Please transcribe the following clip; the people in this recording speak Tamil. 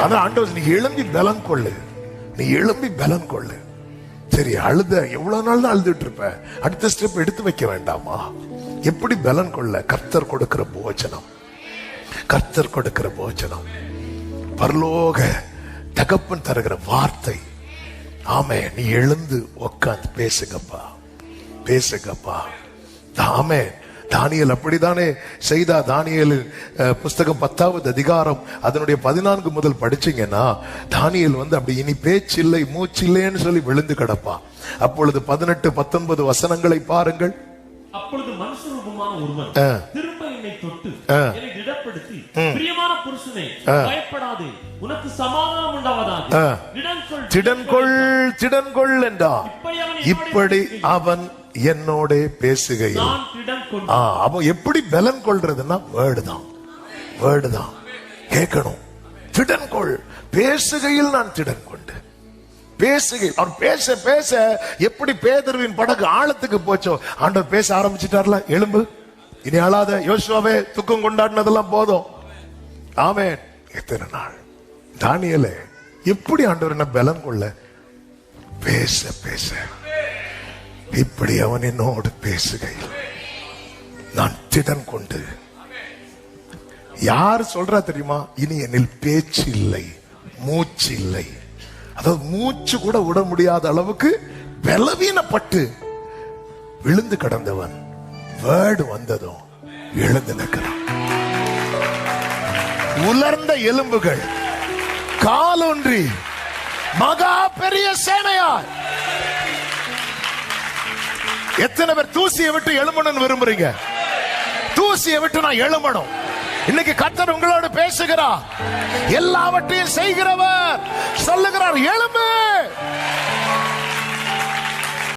அதான் ஆண்டவர் நீ எழும்பி பலம் கொள்ளு. நீ எழும்பி பலம் கொள்ளு. சரி அழுத. எவ்வளவு நாள் தான் அழுதுட்டு இருப்ப? அடுத்த ஸ்டெப் எடுத்து வைக்க வேண்டாமா? எப்படி பலன் கொள்ள? கர்த்தர் கொடுக்கிற போஜனம். கர்த்தர் கொடுக்கிற போஜனம். பரலோக தகப்பன் தருகிற வார்த்தை. ஆமே நீ எழுந்து உட்காந்து பேசுங்கப்பா. பேசுங்கப்பா. ஆமே தானியல் அப்படித்தானே செய்தா? தானியல் அஹ், புஸ்தகம் பத்தாவது அதிகாரம் அதனுடைய பதினான்கு முதல் படிச்சீங்கன்னா தானியல் வந்து அப்படி இனி பேச்சில்லை மூச்சில்லைன்னு சொல்லி விழுந்து கிடப்பா. அப்பொழுது பதினெட்டு பத்தொன்பது வசனங்களை பாருங்கள். அப்பொழுது மனுஷ ரூபமான ஒருவன். திரும்ப என்னை தொட்டு. என்னை திடப்படுத்தி பிரியமான புருஷனே பயப்படாதே உனக்கு சமாதானம் உண்டாவதாக. திடன்கொள் திடன்கொள் அவன் இப்படி அவன் என்னோட பேசுகையில். அவன் எப்படி பலன் கொள்றதுன்னா வேர்டு தான். வேர்டு தான். கேட்கணும். திடன் கொள். பேசுகையில் நான் திடன் கொண்டு. பேசுகையில் அவர் பேச பேச எப்படி பேதர்வின் படகு ஆழத்துக்கு போச்சோ ஆண்டவர் பேச ஆரம்பிச்சிட்டார்ல எலும்பு. இனி அழாத யோசுவாவே துக்கம் கொண்டாடினதெல்லாம் போதும். ஆமென். எத்தனை நாள்? தானியலே எப்படி ஆண்டவர் என்ன பலன் கொள்ள? பேச பேச. இப்படி அவன் என்னோடு பேசுகையில் நான் திடன் கொண்டு யார் சொல்றா தெரியுமா? இனி என்னில் பேச்சு இல்லை மூச்சு இல்லை. அதாவது மூச்சு கூட விட முடியாத அளவுக்கு பலவீனப்பட்டு விழுந்து கிடந்தவன் வேர்டு வந்ததும் எழுந்து நிற்கிறான். உலர்ந்த எலும்புகள் காலொன்றி மகா பெரிய சேனையார். எத்தனை பேர் தூசியை விட்டு எழுமணும்னு விரும்புறீங்க? தூசியை விட்டு நான் எழுமணும் இன்னைக்கு கத்தர் உங்களோடு பேசுகிறார். எல்லாவற்றையும் செய்கிறவர். சொல்லுகிறார் எழும்பு!